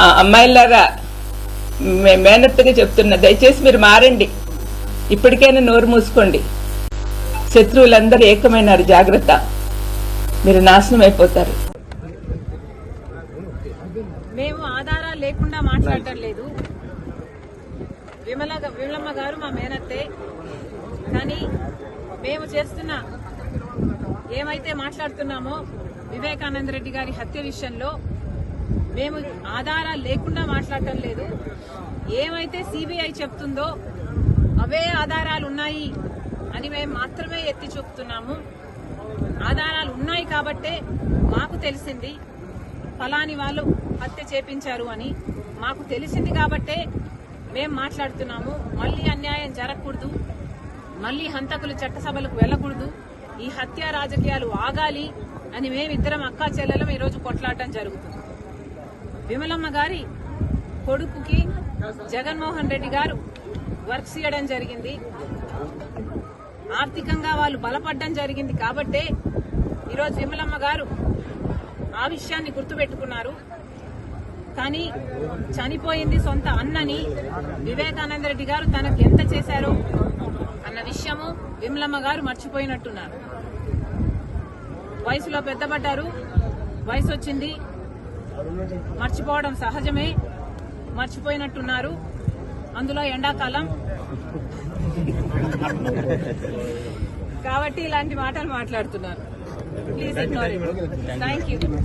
అమ్మాయిలారా మే- చెప్తున్నా. దయచేసి మీరు మారండి. ఇప్పటికైనా నోరు మూసుకోండి. శత్రువులందరూ ఏకమైనారు జాగ్రత్త. మీరు నాశనం అయిపోతారు. మేము ఆధారాలు లేకుండా మాట్లాడటం లేదు. విమల విమలమ్మ గారు మా మేనత్తే. కానీ మేము చేస్తున్న ఏమైతే మాట్లాడుతున్నామో వివేకానంద రెడ్డి గారి హత్య విషయంలో మేము ఆధారాలు లేకుండా మాట్లాడటం లేదు. ఏమైతే సిబిఐ చెప్తుందో అవే ఆధారాలు ఉన్నాయి అని మేము మాత్రమే ఎత్తి చూపుతున్నాము. ఆధారాలు ఉన్నాయి కాబట్టే మాకు తెలిసింది ఫలాని వాళ్ళు హత్య చేపించారు అని. మాకు తెలిసింది కాబట్టే మేం మాట్లాడుతున్నాము. మళ్ళీ అన్యాయం జరగకూడదు. మళ్ళీ హంతకులు చట్టసభలకు వెళ్ళకూడదు. ఈ హత్య రాజకీయాలు ఆగాలి అని మేమిద్దరం అక్కా చెల్లెలం ఈరోజు కొట్లాడటం జరుగుతుంది. విమలమ్మ గారి కొడుకుకి జగన్మోహన్ రెడ్డి గారు వర్క్ చేయడం జరిగింది. ఆర్థికంగా వాళ్ళు బలపడడం జరిగింది కాబట్టే ఈరోజు విమలమ్మ గారు ఆ విషయాన్ని గుర్తుపెట్టుకున్నారు. కానీ చనిపోయింది సొంత అన్నని వివేకానంద రెడ్డి గారు తనకు ఎంత చేశారో అన్న విషయము విమలమ్మ గారు మర్చిపోయినట్టున్నారు. వయసులో పెద్దపడ్డారు. వయసు వచ్చింది మర్చిపోవడం సహజమే. మర్చిపోయినట్టున్నారు. అందులో ఎండాకాలం. కాబట్టి ఇలాంటి మాటలు మాట్లాడుతున్నారు. Please ignore thank you